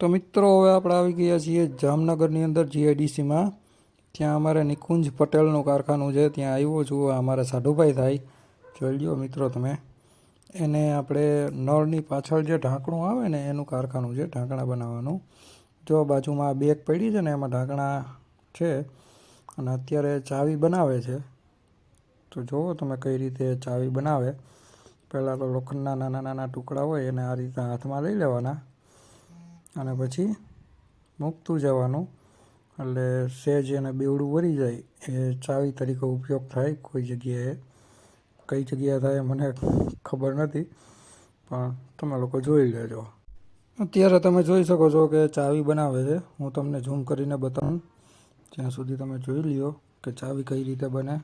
તો મિત્રો, હવે આપણે આવી ગયા છીએ જામનગરની અંદર જીઆઈડીસીમાં ત્યાં અમારે નિકુંજ પટેલનું કારખાનું છે. ત્યાં આવ્યો છું અમારે સાઢુભાઈ થાય જોઈ લ્યો મિત્રો તમે. એને આપણે નળની પાછળ જે ઢાંકણું આવે ને, એનું કારખાનું છે, ઢાંકણા બનાવવાનું. જો બાજુમાં બેગ પડી છે ને, એમાં ઢાંકણા છે અને અત્યારે ચાવી બનાવે છે. તો જુઓ તમે કઈ રીતે ચાવી બનાવે. પહેલાં તો લોખંડના નાના નાના ટુકડા હોય એને આ રીતના હાથમાં લઈ લેવાના. અને પછી મૂકતું જવાનું. એટલે સહેજ એને બેવડું વળી જાય. એ ચાવી તરીકે ઉપયોગ થાય કોઈ જગ્યાએ. કઈ જગ્યાએ થાય મને ખબર નથી, પણ તમે લોકો જોઈ લેજો. અત્યારે તમે જોઈ શકો છો કે ચાવી બનાવે છે. હું તમને ઝૂમ કરીને બતાવું. ત્યાં સુધી તમે જોઈ લ્યો કે ચાવી કઈ રીતે બને.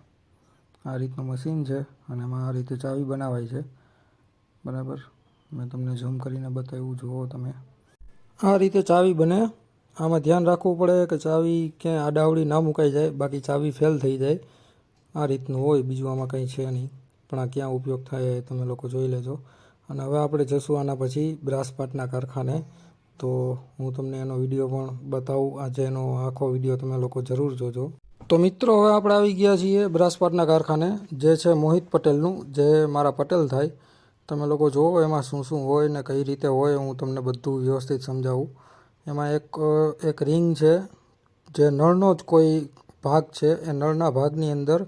આ રીતનું મશીન છે અને એમાં આ રીતે ચાવી બનાવાય છે. બરાબર? મેં તમને ઝૂમ કરીને બતાવ્યું, જુઓ તમે. આ રીતે ચાવી બને. આમાં ધ્યાન રાખવું પડે કે ચાવી ક્યાંય આડાવડી ના મુકાઈ જાય, બાકી ચાવી ફેલ થઈ જાય. આ રીતનું હોય, બીજું આમાં કંઈ છે નહીં. પણ આ ક્યાં ઉપયોગ થાય એ તમે લોકો જોઈ લેજો. અને હવે આપણે જઈશું આના પછી બ્રાસપાટના કારખાને. તો હું તમને એનો વીડિયો પણ બતાવું. આજે એનો આખો વીડિયો તમે લોકો જરૂર જોજો. તો મિત્રો, હવે આપણે આવી ગયા છીએ બ્રાસપાટના કારખાને. જે છે મોહિત પટેલનું, જે મારા પટેલ થાય. તમે લોકો જુઓ એમાં શું શું હોય ને કઈ રીતે હોય, હું તમને બધું વ્યવસ્થિત સમજાવું. એમાં એક એક રિંગ છે, જે નળનો જ કોઈ ભાગ છે, એ નળના ભાગની અંદર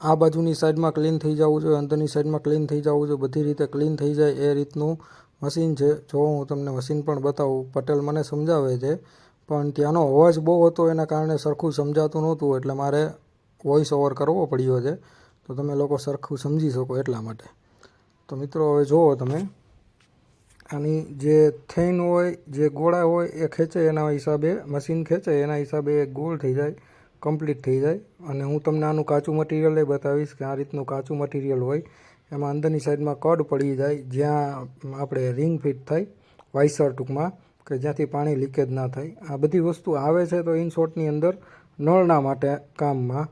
આ બાજુની સાઈડમાં ક્લીન થઈ જવું જોઈએ, અંદરની સાઈડમાં ક્લીન થઈ જવું જોઈએ, બધી રીતે ક્લીન થઈ જાય એ રીતનું મશીન છે. જો હું તમને મશીન પણ બતાવું, પટેલ મને સમજાવે છે, પણ ત્યાંનો અવાજ બહુ હતો એના કારણે સરખું સમજાતું નહોતું, એટલે મારે વોઇસ ઓવર કરવો પડ્યો છે. તો તમે લોકો સરખું સમજી શકો એટલા માટે. તો મિત્રો, હવે જુઓ તમે. આની જે થેન હોય, જે ગોળા હોય, એ ખેંચે એના હિસાબે, મશીન ખેંચે એના હિસાબે એ ગોળ થઈ જાય કમ્પ્લીટ થઈ જાય. અને હું તમને આનું કાચું મટીરિયલ એ બતાવીશ કે આ રીતનું કાચું મટીરિયલ હોય. એમાં અંદરની સાઈડમાં કડ પડી જાય, જ્યાં આપણે રિંગ ફિટ થાય, વાઇસર ટૂંકમાં, કે જ્યાંથી પાણી લીકેજ ના થાય. આ બધી વસ્તુ આવે છે તો ઇન શોર્ટની અંદર નળના માટે કામમાં.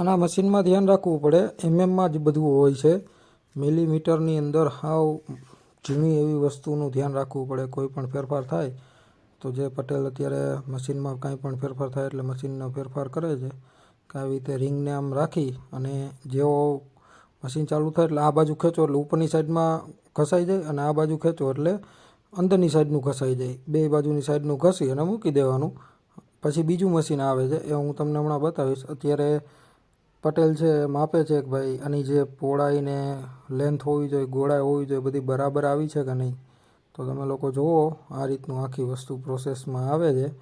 આના મશીનમાં ધ્યાન રાખવું પડે. એમએમમાં જ બધું હોય છે. મિલીમીટરની અંદર હાવ ઝીણી એવી વસ્તુનું ધ્યાન રાખવું પડે, કોઈ પણ ફેરફાર થાય, તો જે પટેલ અત્યારે મશીનમાં કાંઈ પણ ફેરફાર થાય એટલે મશીનનો ફેરફાર કરે છે, કે આવી રીતે રિંગને આમ રાખી અને જેવો મશીન ચાલુ થાય એટલે આ બાજુ ખેંચો એટલે ઉપરની સાઈડમાં ઘસાઈ જાય અને આ બાજુ ખેંચો એટલે અંદરની સાઈડનું ઘસાઈ જાય. બે બાજુની સાઈડનું ઘસી અને મૂકી દેવાનું. પછી બીજું મશીન આવે છે, એ હું તમને હમણાં બતાવીશ. અત્યારે પટેલ છે એ માપે છે કે ભાઈ, આની જે પહોળાઈને લેન્થ હોવી જોઈએ, ગોળાઈ હોવી જોઈએ, બધી બરાબર આવી છે કે નહીં? તો તમે લોકો જુઓ, આ રીતનું આખી વસ્તુ પ્રોસેસમાં આવે છે.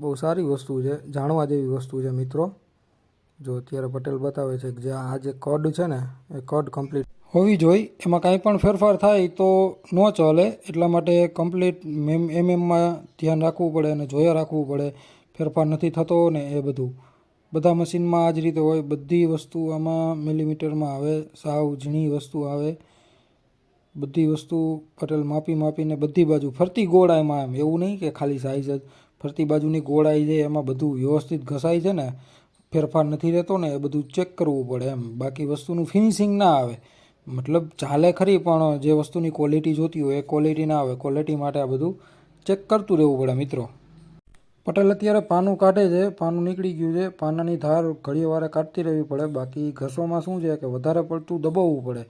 બહુ સારી વસ્તુ છે, જાણવા જેવી વસ્તુ છે મિત્રો. જો અત્યારે પટેલ બતાવે છે કે જે આ જે કડ છે ને, એ કડ કમ્પ્લીટ હોવી જોઈએ. એમાં કાંઈ પણ ફેરફાર થાય તો ન ચાલે. એટલા માટે કમ્પ્લીટ એમ એમએમમાં ધ્યાન રાખવું પડે અને જોયા રાખવું પડે. ફેરફાર નથી થતો ને એ બધું. બધા મશીનમાં આ જ રીતે હોય. બધી વસ્તુ આમાં મિલીમીટરમાં આવે, સાવ ઝીણી વસ્તુ આવે. બધી વસ્તુ પટેલ માપી માપીને બધી બાજુ, ફરતી ગોળાઈમાં એમ, એવું નહીં કે ખાલી સાઈઝ જ. ફરતી બાજુની ગોળાઈ છે એમાં બધું વ્યવસ્થિત ઘસાય છે ને, ફેરફાર નથી રહેતો ને, એ બધું ચેક કરવું પડે એમ. બાકી વસ્તુનું ફિનિશિંગ ના આવે. મતલબ ચાલે ખરી, પણ જે વસ્તુની ક્વોલિટી જોતી હોય, એ ક્વોલિટી ના આવે. ક્વોલિટી માટે આ બધું ચેક કરતું રહેવું પડે મિત્રો. પટેલ અત્યારે પાનું કાઢે છે, પાનું નીકળી ગયું છે. પાનાની ધાર ઘડીએ વારે કાઢતી રહેવી પડે. બાકી ઘસવામાં શું છે કે વધારે પડતું દબાવવું પડે.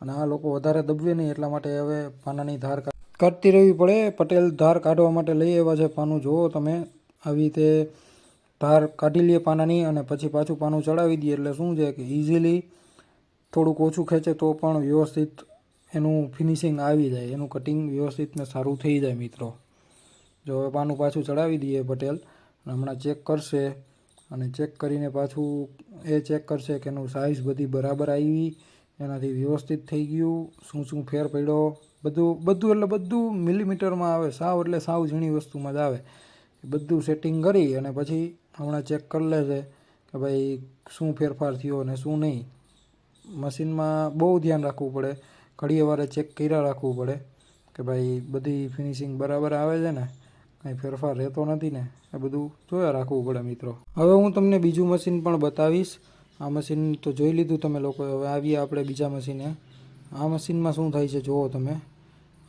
અને આ લોકો વધારે દબવે નહીં, એટલા માટે હવે પાનાની ધાર કાઢતી રહેવી પડે. પટેલ ધાર કાઢવા માટે લઈ આવ્યા છે પાનું. જુઓ તમે, આવી રીતે ધાર કાઢી લઈએ પાનાની અને પછી પાછું પાનું ચડાવી દઈએ એટલે શું છે કે ઇઝીલી થોડુંક ઓછું ખેંચે તો પણ વ્યવસ્થિત એનું ફિનિશિંગ આવી જાય. એનું કટિંગ વ્યવસ્થિત ને સારું થઈ જાય મિત્રો. જો હવે પાનું પાછું ચડાવી દઈએ પટેલ હમણાં ચેક કરશે, અને ચેક કરીને પાછું એ ચેક કરશે કે એનું સાઇઝ બધી બરાબર આવી, એનાથી વ્યવસ્થિત થઈ ગયું, શું શું ફેર પડ્યો, બધું બધું એટલે બધું મિલીમીટરમાં આવે, સાવ એટલે સાવ ઝીણી વસ્તુમાં જ આવે. બધું સેટિંગ કરી અને પછી હમણાં ચેક કરી લે છે કે ભાઈ શું ફેરફાર થયો અને શું નહીં. મશીનમાં બહુ ધ્યાન રાખવું પડે, ઘડીએ વારે ચેક કર્યા રાખવું પડે, કે ભાઈ બધી ફિનિશિંગ બરાબર આવે છે ને? કંઈ ફેરફાર રહેતો નથી ને, એ બધું જોયા રાખવું પડે મિત્રો. હવે હું તમને બીજું મશીન પણ બતાવીશ. આ મશીન તો જોઈ લીધું તમે લોકો, હવે આવીએ આપણે બીજા મશીને આ મશીનમાં શું થાય છે જુઓ તમે.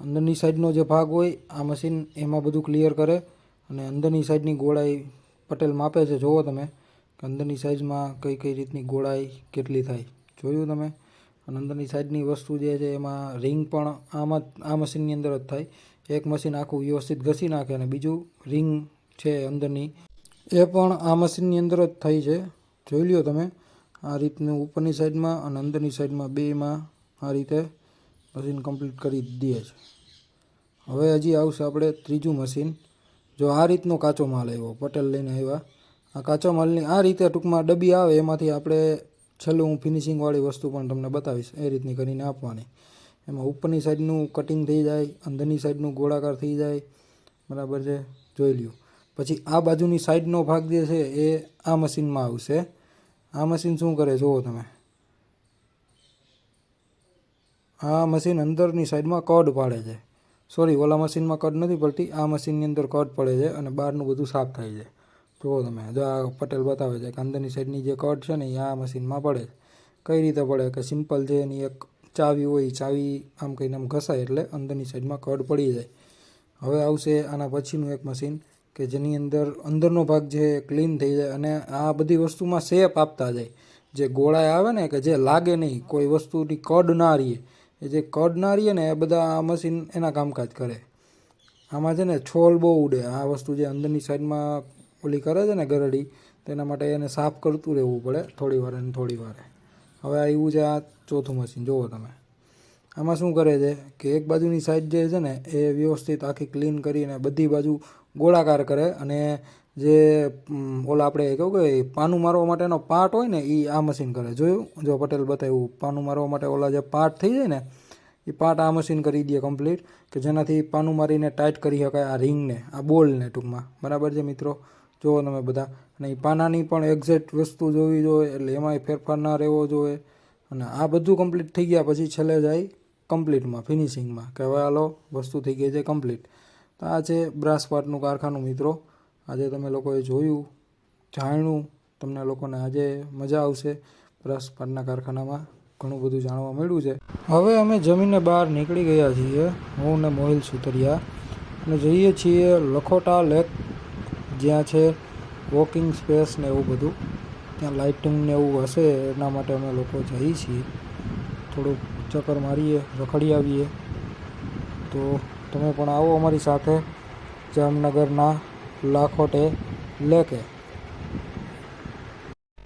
અંદરની સાઈડનો જે ભાગ હોય, આ મશીન એમાં બધું ક્લિયર કરે અને અંદરની સાઈડની ગોળાઈ પટેલ માપે છે, જુઓ તમે. કે અંદરની સાઈઝમાં કઈ કઈ રીતની ગોળાઈ કેટલી થાય. જોયું તમે? અને અંદરની સાઈડની વસ્તુ જે છે એમાં રિંગ પણ આમાં આ મશીનની અંદર જ થાય. એક મશીન આખું વ્યવસ્થિત ઘસી નાખે અને બીજું રિંગ છે અંદરની. એ પણ આ મશીનની અંદર જ થઈ છે. જોઈ લ્યો તમે. આ રીતનું ઉપરની સાઈડમાં અને અંદરની સાઈડમાં બેમાં આ રીતે મશીન કમ્પ્લીટ કરી દે છે. હવે હજી આવશે આપણે ત્રીજું મશીન. જો આ રીતનો કાચો માલ આવ્યો, પટેલ લઈને આવ્યા. આ કાચો માલની આ રીતે ટૂંકમાં ડબ્બી આવે, એમાંથી આપણે છેલ્લું હું ફિનિશિંગવાળી વસ્તુ પણ તમને બતાવીશ. એ રીતની કરીને આપવાની. એમાં ઉપરની સાઈડનું કટિંગ થઈ જાય, અંદરની સાઈડનું ગોળાકાર થઈ જાય, બરાબર છે? જોઈ લ્યો. પછી આ બાજુની સાઈડનો ભાગ જે છે એ આ મશીનમાં આવશે. આ મશીન શું કરે જુઓ તમે. આ મશીન અંદરની સાઈડમાં કડ પાડે છે. સોરી ઓલા મશીનમાં કડ નથી પડતી. આ મશીનની અંદર કડ પડે છે અને બહારનું બધું સાફ થાય છે. જુઓ તમે, જો આ પટેલ બતાવે છે કે અંદરની સાઈડની જે કડ છે ને એ આ મશીનમાં પડે છે. કઈ રીતે પડે? કે સિમ્પલ છે એની એક ચાવી હોય, ચાવી આમ કહીને આમ ઘસાય એટલે અંદરની સાઈડમાં કડ પડી જાય. હવે આવશે આના પછીનું એક મશીન કે જેની અંદર અંદરનો ભાગ જે ક્લીન થઈ જાય અને આ બધી વસ્તુમાં શેપ આપતા જાય. જે ગોળાએ આવે ને કે જે લાગે નહીં, કોઈ વસ્તુની કડ ના રહીએ. એ જે કડ ના રહીએ ને એ બધા આ મશીન એના કામકાજ કરે. આમાં છે ને છોલ બહુ ઉડે. આ વસ્તુ જે અંદરની સાઈડમાં ઓલી કરે છે ને ગરડી, તેના માટે એને સાફ કરતું રહેવું પડે થોડી વારે ને થોડી વારે. હવે આવ્યું છે, આ ચોથું મશીન જુઓ તમે. આમાં શું કરે છે કે એક બાજુની સાઈડ જે છે ને, એ વ્યવસ્થિત આખી ક્લીન કરીને બધી બાજુ ગોળાકાર કરે અને જે ઓલા આપણે કહું કે પાનું મારવા માટેનો પાર્ટ હોય ને એ આ મશીન કરે. જોયું? જો પટેલ બતાવ્યું, પાનું મારવા માટે ઓલા જે પાર્ટ થઈ જાય ને એ પાર્ટ આ મશીન કરી દે કમ્પ્લીટ કે જેનાથી પાનું મારીને ટાઈટ કરી શકાય આ રિંગને આ બોલને ટૂંકમાં. બરાબર છે મિત્રો? જુઓ તમે બધા. અને એ પાનાની પણ એક્ઝેક્ટ વસ્તુ જોવી જોઈએ, એટલે એમાંય ફેરફાર ના રહેવો જોઈએ. અને આ બધું કમ્પ્લીટ થઈ ગયા પછી છેલ્લે જાય કમ્પ્લીટમાં ફિનિશિંગમાં કે હવે હાલો વસ્તુ થઈ ગઈ છે કમ્પ્લીટ તો આ છે બ્રાસ પાર્ટનું કારખાનું મિત્રો. આજે તમે લોકોએ જોયું, જાણ્યું, તમને લોકોને આજે મજા આવશે બ્રાસ પાર્ટના કારખાનામાં ઘણું બધું જાણવા મળ્યું છે. હવે અમે જમીને બહાર નીકળી ગયા છીએ. હું ને મોહિલ સુતરિયા. અને જઈએ છીએ લખોટા લેક જ્યાં છે વોકિંગ સ્પેસ ને એવું બધું. ત્યાં લાઇટિંગ ને એવું હશે એના માટે અમે લોકો જઈએ છીએ. થોડુંક ચક્કર મારીએ, રખડી આવીએ. તો તમે પણ આવો અમારી સાથે જામનગરના લાખોટે લેકે.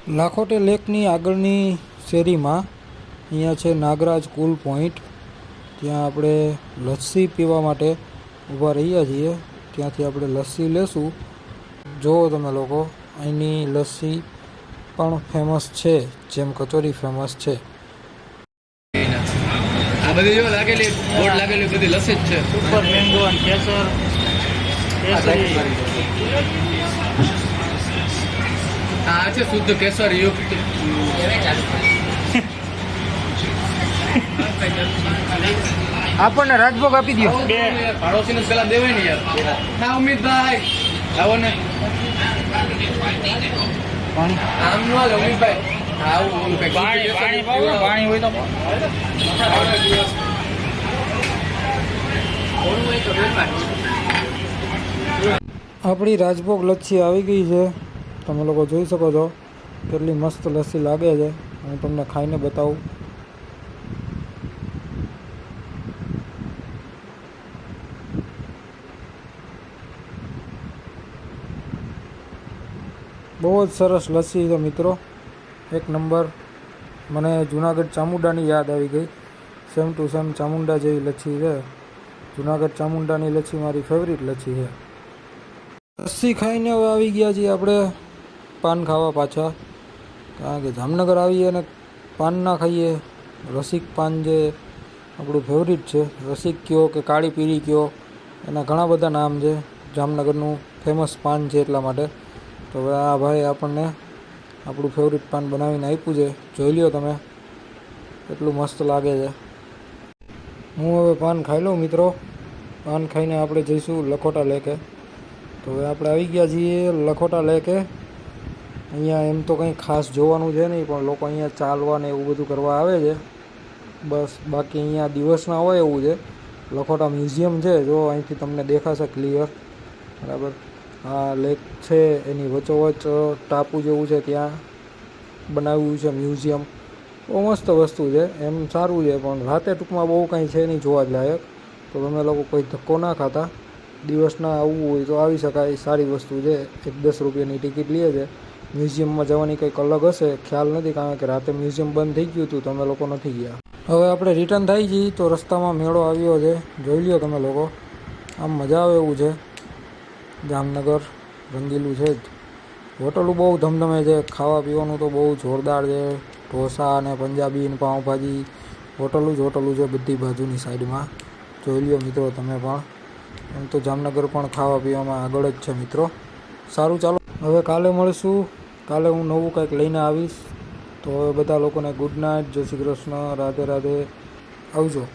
લાખોટે લેકની આગળની શેરીમાં અહીંયા છે નાગરાજ કુલ પોઈન્ટ. ત્યાં આપણે લસ્સી પીવા માટે ઊભા રહ્યા છીએ. ત્યાંથી આપણે લસ્સી લેશું. જુઓ તમે લોકો અહીંની લસ્સી પણ ફેમસ છે જેમ કચોરી ફેમસ છે. આ બધી જો લાગેલી બોર્ડ લાગેલી બધી લસી જ છે. સુપર મેંગો અને કેસર આ છે શુદ્ધ કેસર યુક્ત. આપણને રાજભોગ આપી દો બે. પાડોશીને પેલા દેવાય ને યાર. ના ઉમિતભાઈ આવો ને પાણી આમ નો હાલે આવું પાણી પાણી પાણી હોય તો આપણી રાજભોગ લચ્છી આવી ગઈ છે. તમે લોકો જોઈ શકો છો કેટલી મસ્ત લસ્સી લાગે છે. હું તમને ખાઈને બતાવું. બહુ જ સરસ લસ્સી તો મિત્રો. એક નંબર. મને જુનાગઢ ચામુંડાની યાદ આવી ગઈ. સેમ ટુ સેમ ચામુંડા જેવી લચ્છી છે. જુનાગઢ ચામુંડાની લચ્છી મારી ફેવરિટ લચ્છી છે. લસ્સી ખાઈને હવે આવી ગયા છીએ આપણે પાન ખાવા પાછા. કારણ કે જામનગર આવીએ અને પાન ના ખાઈએ. રસિક પાન જે આપણું ફેવરિટ છે. રસિક કયો કે કાળી પીળી કયો? એના ઘણા બધા નામ છે. જામનગરનું ફેમસ પાન છે એટલા માટે. તો હવે આ ભાઈ આપણને આપણું ફેવરિટ પાન બનાવીને આપ્યું છે. જોઈ લ્યો તમે. એટલું મસ્ત લાગે છે. હું હવે પાન ખાઈ લઉં મિત્રો. પાન ખાઈને આપણે જઈશું લખોટા લેકે. તો હવે આપણે આવી ગયા છીએ લખોટા લેકે. અહીંયા એમ તો કંઈ ખાસ જોવાનું છે નહીં, પણ લોકો અહીંયા ચાલવા ને એવું બધું કરવા આવે છે. બસ, બાકી અહીંયા દિવસના હોય એવું છે. લખોટા મ્યુઝિયમ છે, જો અહીંથી તમને દેખાશે ક્લિયર. બરાબર. આ લેક છે, એની વચોવચ ટાપુ જેવું છે ત્યાં બનાવ્યું છે, મ્યુઝિયમ. બહુ મસ્ત વસ્તુ છે, એમ સારું છે, પણ રાતે ટૂંકમાં બહુ કાંઈ છે નહીં જોવા જ લાયક. તો તમે લોકો કોઈ ધક્કો ના ખાતા. દિવસના આવવું હોય તો આવી શકાય સારી વસ્તુ છે. એક દસ રૂપિયાની ટિકિટ લે છે. મ્યુઝિયમમાં જવાની કંઈક અલગ હશે, ખ્યાલ નથી, કારણ કે રાતે મ્યુઝિયમ બંધ થઈ ગયું હતું, તમે લોકો નથી ગયા. હવે આપણે રિટર્ન થઈ જઈએ તો રસ્તામાં મેળો આવ્યો છે. જોઈ લ્યો તમે લોકો. આમ મજા આવે એવું છે. જામનગર, રંગીલું છે જ. હોટલું બહુ ધમધમે છે, ખાવા પીવાનું તો બહુ જોરદાર છે. ઢોસા અને પંજાબી અને પાઉંભાજી, હોટલું જ હોટલું છે બધી બાજુની સાઈડમાં. જોઈ લ્યો મિત્રો તમે પણ. એમ તો જામનગર પણ ખાવા પીવામાં આગળ જ છે મિત્રો. સારું ચાલો, હવે કાલે મળશું. કાલે હું નવું કંઈક લઈને આવીશ. તો હવે બધા લોકોને ગુડ નાઇટ જય શ્રી કૃષ્ણ, રાધે રાધે. આવજો.